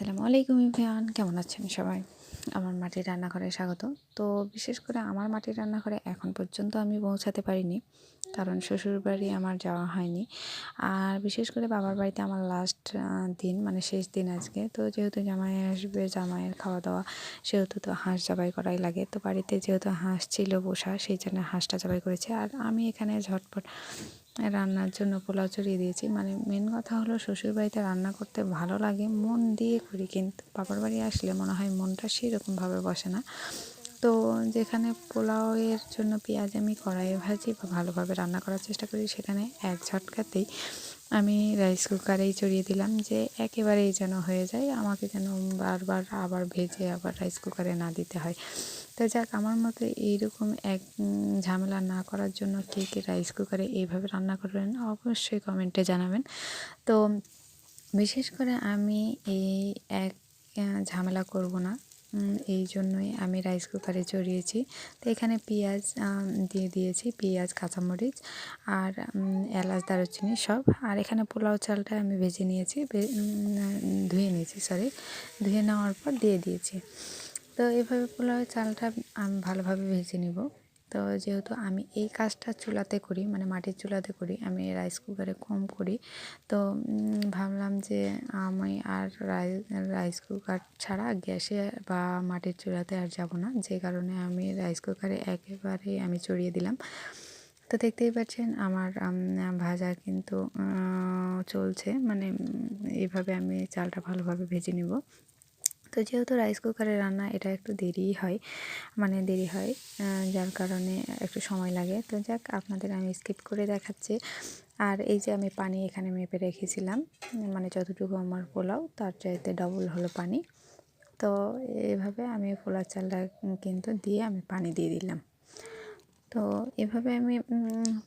আসসালামু আলাইকুম ইভিয়ান কেমন আছেন সবাই? আমার মাটির রান্নাঘরে স্বাগত। তো বিশেষ করে আমার মাটির রান্নাঘরে এখন পর্যন্ত আমি পৌঁছাতে পারিনি। কারণ শ্বশুর বাড়ি আমার যাওয়া হয়নি। আর বিশেষ করে বাবার বাড়িতে আমার লাস্ট দিন মানে শেষ দিন আজকে। তো যেহেতু জামাই আসবে, জামাইয়ের খাওয়া দাওয়া সেহেতু তো হাঁস জবাই করাই লাগে। তো বাড়িতে যেহেতু হাঁস ছিল বসা, সেই জন্য হাঁসটা জবাই করেছে। আর আমি এখানে ঝটপট রান্নার জন্য পোলাও চড়িয়ে দিয়েছি। মানে মেন কথা হলো শ্বশুরবাড়িতে রান্না করতে ভালো লাগে, মন দিয়ে করি, কিন্তু বাবার বাড়ি আসলে মনে হয় মনটা সেরকমভাবে বসে না। তো যেখানে পোলাওয়ের জন্য পেঁয়াজ আমি কড়াইয়ে ভাজি বা ভালোভাবে রান্না করার চেষ্টা করি, সেখানে এক ঝটকাতেই আমি রাইস কুকারেই চড়িয়ে দিলাম যে একেবারেই যেন হয়ে যায়, আমাকে যেন বারবার আবার ভেজে আবার রাইস কুকারে না দিতে হয়। তো যাক, আমার মতে এইরকম এক ঝামেলা না করার জন্য কে কে রাইস কুকারে এইভাবে রান্না করবেন অবশ্যই কমেন্টে জানাবেন। তো বিশেষ করে আমি এই এক ঝামেলা করব না এই জন্যই আমি রাইস কুকারে চড়িয়েছি তো এখানে পেঁয়াজ দিয়ে দিয়েছি, পেঁয়াজ, কাঁচামরিচ আর এলাচ, দারুচিনি সব। আর এখানে পোলাও চালটা আমি ভেজে নিয়েছি ধুয়ে নিয়েছি সরি ধুয়ে নেওয়ার পর দিয়ে দিয়েছি। তো এভাবে পোলাও চালটা আমি ভালোভাবে ভেজে নিব। তো যেহেতু আমি এই কাজটা চুলাতে করি মানে মাটির চুলাতে করি, আমি রাইস কুকারে কম করি, তো ভাবলাম যে আমি আর রাইস কুকার ছাড়া গ্যাসে বা মাটির চুলাতে আর যাব না। যে কারণে আমি রাইস কুকারে একেবারেই আমি চড়িয়ে দিলাম। তো দেখতেই পাচ্ছেন আমার ভাজা কিন্তু চলছে। মানে এইভাবে আমি চালটা ভালোভাবে ভেজে নিব। তো যেহেতু রাইস কুকারে রান্না এটা একটু দেরিই হয় মানে দেরি হয় যার কারণে একটু সময় লাগে। তো যাক, আপনাদের আমি স্কিপ করে দেখাচ্ছি। আর এই যে আমি পানি এখানে মেপে রেখেছিলাম মানে যতটুকু আমার পোলাও, তার চাইতে ডবল হলো পানি। তো এভাবে আমি পোলার চালটা কিন্তু দিয়ে আমি পানি দিয়ে দিলাম। তো এভাবে আমি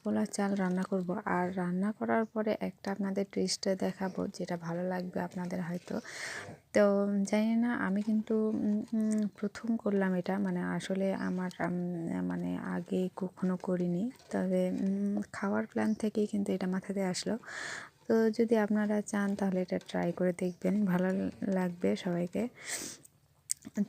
পোলার চাল রান্না করব। আর রান্না করার পরে একটা আপনাদের ট্রিস্টে দেখাবো যেটা ভালো লাগবে আপনাদের হয়তো। তো জানি না, আমি কিন্তু প্রথম করলাম এটা। মানে আসলে আমার মানে আগে কখনো করিনি। তবে খাওয়ার প্ল্যান থেকেই কিন্তু এটা মাথাতে আসলো। তো যদি আপনারা চান তাহলে এটা ট্রাই করে দেখবেন। ভালো লাগবে সবাইকে।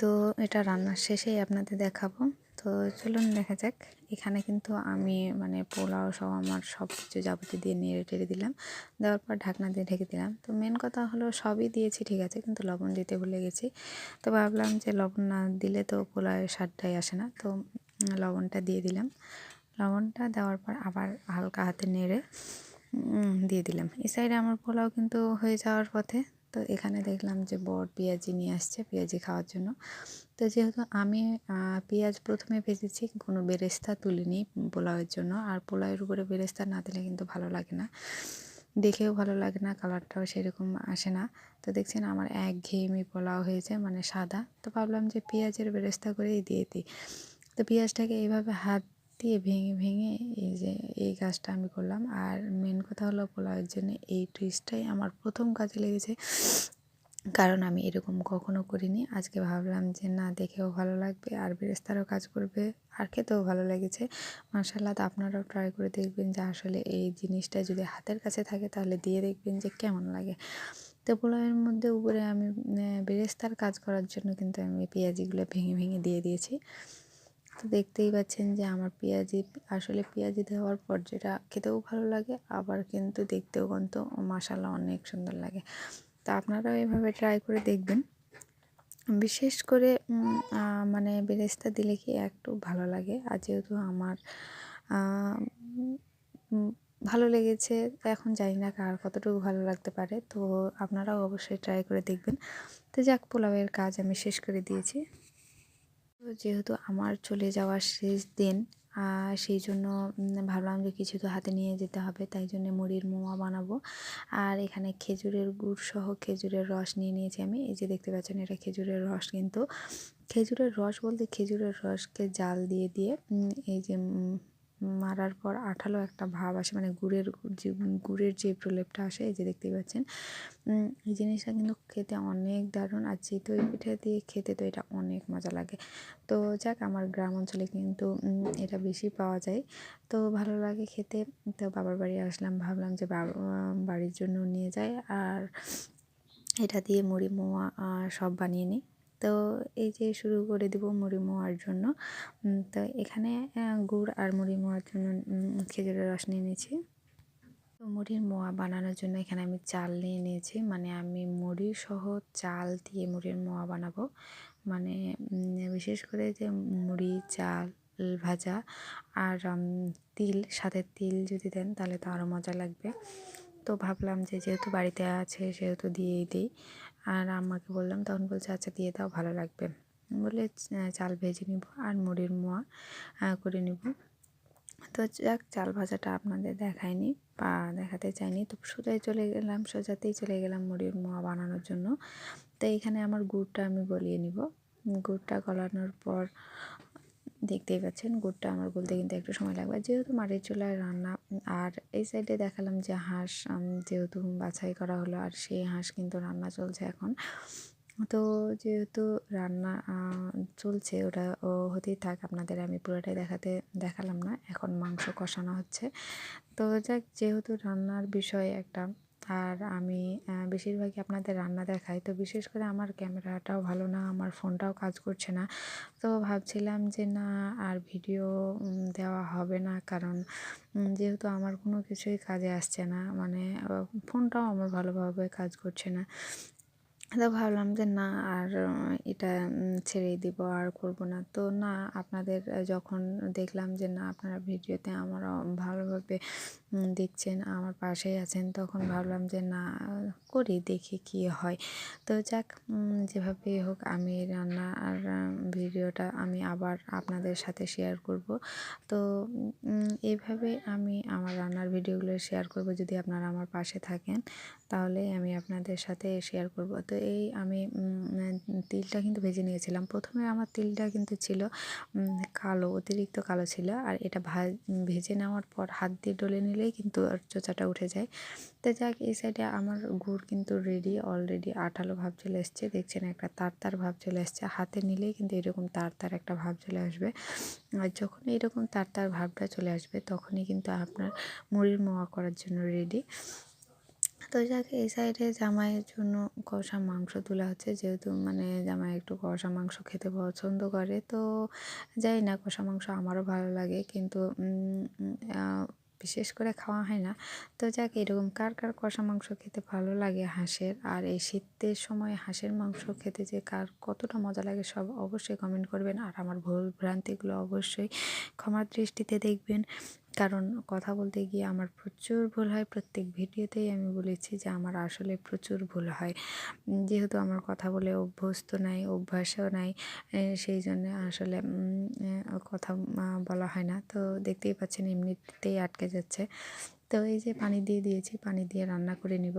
তো এটা রান্নার শেষেই আপনাদের দেখাবো। তো চলুন দেখা যাক। এখানে কিন্তু আমি মানে পোলাও সব আমার সব কিছু যাবতীয় দিয়ে নেড়ে টেড়ে দিলাম। দেওয়ার পর ঢাকনা দিয়ে ঢেকে দিলাম। তো মেন কথা হলো সবই দিয়েছি, ঠিক আছে, কিন্তু লবণ দিতে ভুলে গেছি। তো ভাবলাম যে লবণ না দিলে তো পোলাওয়ের স্বাদটাই আসে না। তো লবণটা দিয়ে দিলাম। লবণটা দেওয়ার পর আবার হালকা হাতে নেড়ে দিয়ে দিলাম। এই সাইডে আমার পোলাও কিন্তু হয়ে যাওয়ার পথে তো এখানে দেখলাম যে বর পেঁয়াজি নিয়ে আসছে পেঁয়াজি খাওয়ার জন্য। তো যেহেতু আমি পেঁয়াজ প্রথমে ভেজেছি, কোনো বেরেস্তা তুলিনি পোলাওয়ের জন্য। আর পোলাওয়ের উপরে বেরেস্তা না দিলে কিন্তু ভালো লাগে না। দেখেও ভালো লাগে না, কালারটাও সেরকম আসে না। তো দেখছেন আমার এক ঘেয়েমি পোলাও হয়েছে মানে সাদা। তো ভাবলাম যে পেঁয়াজের বেরেস্তা করেই দিয়ে দিই। তো পেঁয়াজটাকে এইভাবে হাত দিয়ে ভেঙে ভেঙে এই যে এই কাজটা আমি করলাম। আর মেন কথা হলো পোলাওয়ের জন্য এই টুইস্টটাই আমার প্রথম কাজে লেগেছে। কারণ আমি এরকম কখনো করিনি। আজকে ভাবলাম যে না, দেখেও ভালো লাগবে আর বেরেস্তারও কাজ করবে, আর খেতেও ভালো লেগেছে। মার্শাল্লাহ তো আপনারাও ট্রাই করে দেখবেন যে আসলে এই জিনিসটা যদি হাতের কাছে থাকে তাহলে দিয়ে দেখবেন যে কেমন লাগে। তো পোলাওয়ের মধ্যে উপরে আমি বেরেস্তার কাজ করার জন্য কিন্তু আমি পেঁয়াজিগুলো ভেঙে ভেঙে দিয়ে দিয়েছি। তো দেখতেই পাচ্ছেন যে আমার পেঁয়াজি আসলে পেঁয়াজি দেওয়ার পর যেটা খেতেও ভালো লাগে, আবার কিন্তু দেখতেও কিন্তু মশালা অনেক সুন্দর লাগে। তো আপনারাও এভাবে ট্রাই করে দেখবেন। বিশেষ করে মানে বেরেস্তা দিলে কি একটু ভালো লাগে। আর যেহেতু আমার ভালো লেগেছে, এখন জানি না কার কতটুকু ভালো লাগতে পারে। তো আপনারাও অবশ্যই ট্রাই করে দেখবেন। তো যাক, পোলাওয়ের কাজ আমি শেষ করে দিয়েছি। তো যেহেতু আমার চলে যাওয়ার শেষ দিন সেই জন্য ভাবলাম যে কিছু তো হাতে নিয়ে যেতে হবে, তাই জন্য মুড়ির মোয়া বানাবো। আর এখানে খেজুরের গুড় সহ খেজুরের রস নিয়ে নিয়েছি আমি। এই যে দেখতে পাচ্ছেন, এটা খেজুরের রস কিন্তু। খেজুরের রস বলতে খেজুরের রসকে জাল দিয়ে দিয়ে এই যে মারার পর আঠালো একটা ভাব আসে মানে গুড়ের যে গুড়ের যে প্রলেপটা আসে, এই যে দেখতেই পাচ্ছেন। এই জিনিসটা কিন্তু খেতে অনেক দারুণ, আর চিতই পিঠে দিয়ে খেতে তো এটা অনেক মজা লাগে। তো যাক, আমার গ্রাম অঞ্চলে কিন্তু এটা বেশি পাওয়া যায়। তো ভালো লাগে খেতে। তো বাবার বাড়ি আসলাম, ভাবলাম যে বাবা বাড়ির জন্য নিয়ে যাই, আর এটা দিয়ে মুড়ি, মোয়া সব বানিয়ে নিই। তো এই যে শুরু করে দেবো মুড়ি মোয়ার জন্য। তো এখানে গুড় আর মুড়ি মোয়ার জন্য খেজুরের রস নিয়ে নিয়েছি। তো মুড়ির মোয়া বানানোর জন্য এখানে আমি চাল নিয়ে নিয়েছি। মানে আমি মুড়ি সহ চাল দিয়ে মুড়ির মোয়া বানাবো। মানে বিশেষ করে যে মুড়ি, চাল, ভাজা আর তিল, সাথে তিল যদি দেন তাহলে তো আরও মজা লাগবে। তো ভাবলাম যে যেহেতু বাড়িতে আছে সেহেতু দিয়েই দিই। আর আম্মাকে বললাম, তখন বলছে আচ্ছা দিয়ে দাও, ভালো লাগবে। বলে চাল ভেজে নিব আর মুড়ির মোয়া করে নিব। তো যাক, চাল ভাজাটা আপনাদের দেখায়নি বা দেখাতে চাইনি। তো সোজাই চলে গেলাম, সোজাতেই চলে গেলাম মুড়ির মোয়া বানানোর জন্য। তো এখানে আমার গুড়টা আমি গলিয়ে নিব। গুড়টা গলানোর পর, দেখতেই পাচ্ছেন, গুড়টা আমার গলতে কিন্তু একটু সময় লাগবে। যেহেতু মাটির চুলায় রান্না আর এই সাইডে দেখালাম যে হাঁস যেহেতু বাছাই করা হলো আর সেই হাঁস কিন্তু রান্না চলছে এখন। তো যেহেতু রান্না চলছে, ওটা ও হতেই থাক, আপনাদের আমি পুরোটাই দেখাতে, দেখালাম না। এখন মাংস কষানো হচ্ছে। তো যাক, যেহেতু রান্নার বিষয়ে একটা আর আমি বেশিরভাগই আপনাদের রান্না দেখাই। তো বিশেষ করে আমার ক্যামেরাটাও ভালো না, আমার ফোনটাও কাজ করছে না। তো ভাবছিলাম যে না, আর ভিডিও দেওয়া হবে না। কারণ যেহেতু আমার কোনো কিছুই কাজে আসছে না মানে ফোনটাও আমার ভালোভাবে কাজ করছে না। তো ভাবলাম যে না, আর এটা ছেড়েই দিব, আর করব না। তো না, আপনাদের যখন দেখলাম যে না, আপনারা ভিডিওতে আমার ভালোভাবে দেখছেন আমার পাশেই আছেন, তখন ভাবলাম যে না, করি, দেখি কি হয়। তো যাক যেভাবে হোক, আমি রান্না আর ভিডিওটা আমি আবার আপনাদের সাথে শেয়ার করব। তো এইভাবে আমি আমার রান্নার ভিডিওগুলো শেয়ার করব, যদি আপনারা আমার পাশে থাকেন, তাহলে আমি আপনাদের সাথে শেয়ার করব। তো এই আমি তিলটা কিন্তু ভেজে নিয়েছিলাম। প্রথমে আমার তিলটা কিন্তু ছিল কালো, অতিরিক্ত কালো ছিল। আর এটা ভা, ভেজে নেওয়ার পর হাত দিয়ে ডলে নিলেই কিন্তু চোচাটা উঠে যায়। তো যাক, এই সাইডে আমার গুড় কিন্তু রেডি অলরেডি আঠালো ভাব চলে এসছে। দেখছেন, একটা তার তার ভাব চলে এসছে। হাতে নিলেই কিন্তু এরকম তার তার একটা ভাব চলে আসবে। আর যখন এরকম তার তার ভাবটা চলে আসবে, তখনই কিন্তু আপনার মুড়ির মোয়া করার জন্য রেডি তো যাক, এই সাইডে জামাইয়ের জন্য কষা মাংস তোলা হচ্ছে। যেহেতু মানে জামাই একটু কষা মাংস খেতে পছন্দ করে, তো যাই না, কষা মাংস আমারও ভালো লাগে। কিন্তু বিশেষ করে খাওয়া হয় না। তো যাক, এরকম কার কার কষা মাংস খেতে ভালো লাগে হাঁসের? আর এই শীতের সময় হাঁসের মাংস খেতে যে কার কতটা মজা লাগে সব অবশ্যই কমেন্ট করবেন। আর আমার ভুল ভ্রান্তিগুলো অবশ্যই ক্ষমার দৃষ্টিতে দেখবেন। কারণ কথা বলতে গিয়ে আমার প্রচুর ভুল হয়। প্রত্যেক ভিডিওতেই আমি বলেছি যে আমার আসলে প্রচুর ভুল হয়। যেহেতু আমার কথা বলে অভ্যস্ত নাই, অভ্যাসও নাই সেই জন্য আসলে কথা বলা হয় না। তো দেখতেই পাচ্ছেন এমনিতেই আটকে যাচ্ছে। তো এই যে পানি দিয়ে দিয়েছি, পানি দিয়ে রান্না করে নিব।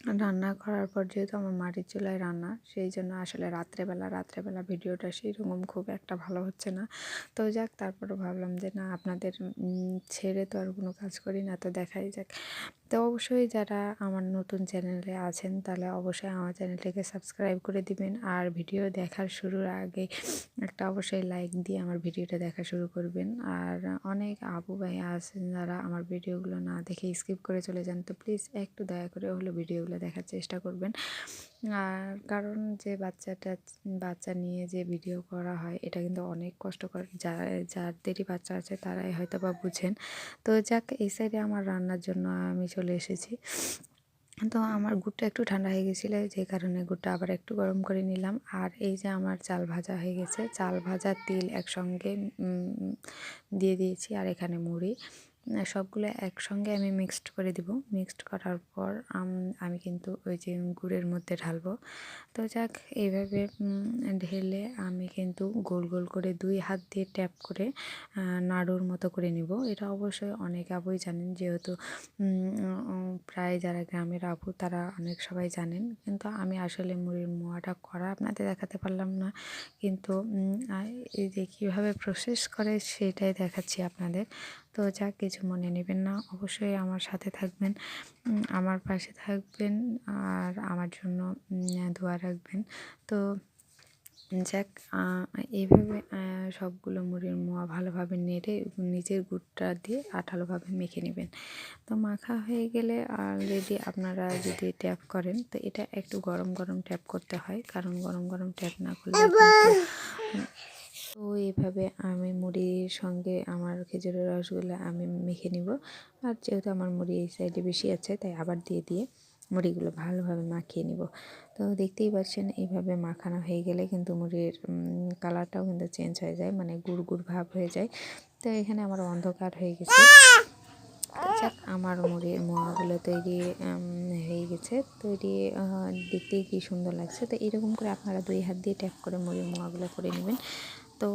রান্না করার পর যেহেতু আমার মাটির চুলায় রান্না, সেই জন্য আসলে রাত্রেবেলা রাত্রেবেলা ভিডিওটা সেই রকম খুব একটা ভালো হচ্ছে না। তো যাক তারপরে ভাবলাম যে না, আপনাদের ছেড়ে তো আর কোনো কাজ করি না, তো দেখাই যাক। তো অবশ্যই যারা আমার নতুন চ্যানেলে আছেন, তাহলে অবশ্যই আমার চ্যানেলটিকে সাবস্ক্রাইব করে দিবেন। আর ভিডিও দেখার শুরুর আগে একটা অবশ্যই লাইক দিয়ে আমার ভিডিওটা দেখা শুরু করবেন। আর অনেক আবু ভাই আছেন যারা আমার ভিডিওগুলো না দেখে স্কিপ করে চলে যান, তো প্লিজ একটু দয়া করে হলো ভিডিওগুলো দেখার চেষ্টা করবেন। আর কারণ যে বাচ্চাটা, বাচ্চা নিয়ে যে ভিডিও করা হয়, এটা কিন্তু অনেক কষ্টকর। যা যাদেরই বাচ্চা আছে, তারাই হয়তো বা বুঝেন। তো যাক, এই সাইডে আমার রান্নার জন্য আমি চলে এসেছি। তো আমার গুড়টা একটু ঠান্ডা হয়ে গেছিল, যে কারণে গুড়টা আবার একটু গরম করে নিলাম। আর এই যে আমার চাল ভাজা হয়ে গেছে, চাল ভাজা তিল একসঙ্গে দিয়ে দিয়েছি। আর এখানে মুড়ি। সবগুলো একসঙ্গে আমি মিক্সড করে দিব। মিক্সড করার পর আমি কিন্তু ওই যে গুড়ের মধ্যে ঢালবো। তো যাক, এইভাবে ঢেলে আমি কিন্তু গোল গোল করে দুই হাত দিয়ে ট্যাপ করে নাড়ুর মতো করে নিব। এটা অবশ্যই অনেক আবুই জানেন, যেহেতু প্রায় যারা গ্রামের আবু তারা অনেক সবাই জানেন। কিন্তু আমি আসলে মুড়ির মোয়াটা করা আপনাদের দেখাতে পারলাম না। কিন্তু এই যে কীভাবে প্রসেস করে সেটাই দেখাচ্ছি আপনাদের। তো যা কিছু মনে নেবেন না অবশ্যই আমার সাথে থাকবেন আমার পাশে থাকবেন আর আমার জন্য দোয়া রাখবেন। তো যাক এইভাবে সবগুলো মুড়ির মোয়া ভালোভাবে নেড়ে নিজের গুড়টা দিয়ে আঠালোভাবে মেখে নেবেন। তো মাখা হয়ে গেলে অলরেডি আপনারা যদি ট্যাপ করেন তো এটা একটু গরম গরম ট্যাপ করতে হয়। কারণ গরম গরম ট্যাপ না করলে তো এইভাবে আমি মুড়ির সঙ্গে আমার খেজুরের রসগুলো আমি মেখে নিব। আর যেহেতু আমার মুড়ি এই সাইডে বেশি আছে, তাই আবার দিয়ে দিয়ে মুড়িগুলো ভালোভাবে মাখিয়ে নিব। তো দেখতেই পাচ্ছেন, এইভাবে মাখানো হয়ে গেলে কিন্তু মুড়ির কালারটাও কিন্তু চেঞ্জ হয়ে যায় মানে গুড় গুড় ভাব হয়ে যায়। তো এখানে আমার অন্ধকার হয়ে গেছে। যাক, আমার মুড়ির মোয়াগুলো তৈরি হয়ে গেছে। তৈরি দেখতেই কি সুন্দর লাগছে। তো এরকম করে আপনারা দুই হাত দিয়ে ট্যাপ করে মুড়ির মোয়াগুলো করে নেবেন। তো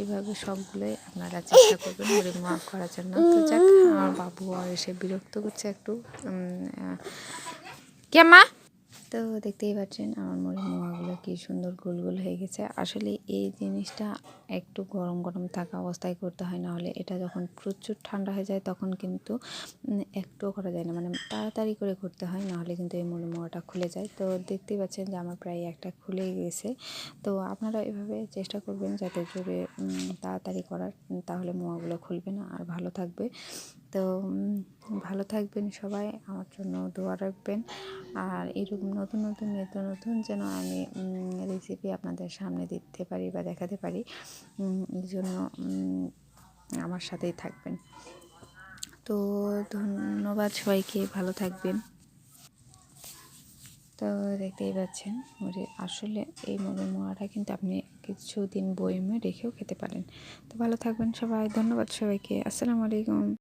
এইভাবে সবগুলোই আপনারা চেষ্টা করবেন মুড়ির মাফ করার জন্য। তো যাক, আমার বাবু আর এসে বিরক্ত করছে একটু। কেমা তো দেখতেই পাচ্ছেন আমার মুড়ির মোয়াগুলো কি সুন্দর গোল গোল হয়ে গেছে। আসলে এই জিনিসটা একটু গরম গরম থাকা অবস্থায় করতে হয় না হলে এটা যখন প্রচুর ঠান্ডা হয়ে যায় তখন কিন্তু একটুও করা যায় না। মানে তাড়াতাড়ি করে করতে হয় না হলে কিন্তু এই মুড়ি মোয়াটা খুলে যায়। তো দেখতেই পাচ্ছেন যে আমার প্রায় একটা খুলে গেছে। তো আপনারা এভাবে চেষ্টা করবেন যাতে জোরে তাড়াতাড়ি করার, তাহলে মোয়াগুলো খুলবে না। আর ভালো থাকবে। তো ভালো থাকবেন সবাই, আমার জন্য দোয়া রাখবেন। আর এরকম নতুন নতুন, নিত্য নতুন যেন আমি রেসিপি আপনাদের সামনে দিতে পারি বা দেখাতে পারি এই জন্য আমার সাথেই থাকবেন। তো, ধন্যবাদ সবাইকে, ভালো থাকবেন। তো, দেখতেই পাচ্ছেন মুড়ি আসলে এই মুড়ি মোয়াটা কিন্তু আপনি কিছুদিন বইমে রেখেও খেতে পারেন। তো, ভালো থাকবেন সবাই, ধন্যবাদ সবাইকে, আসসালামু আলাইকুম।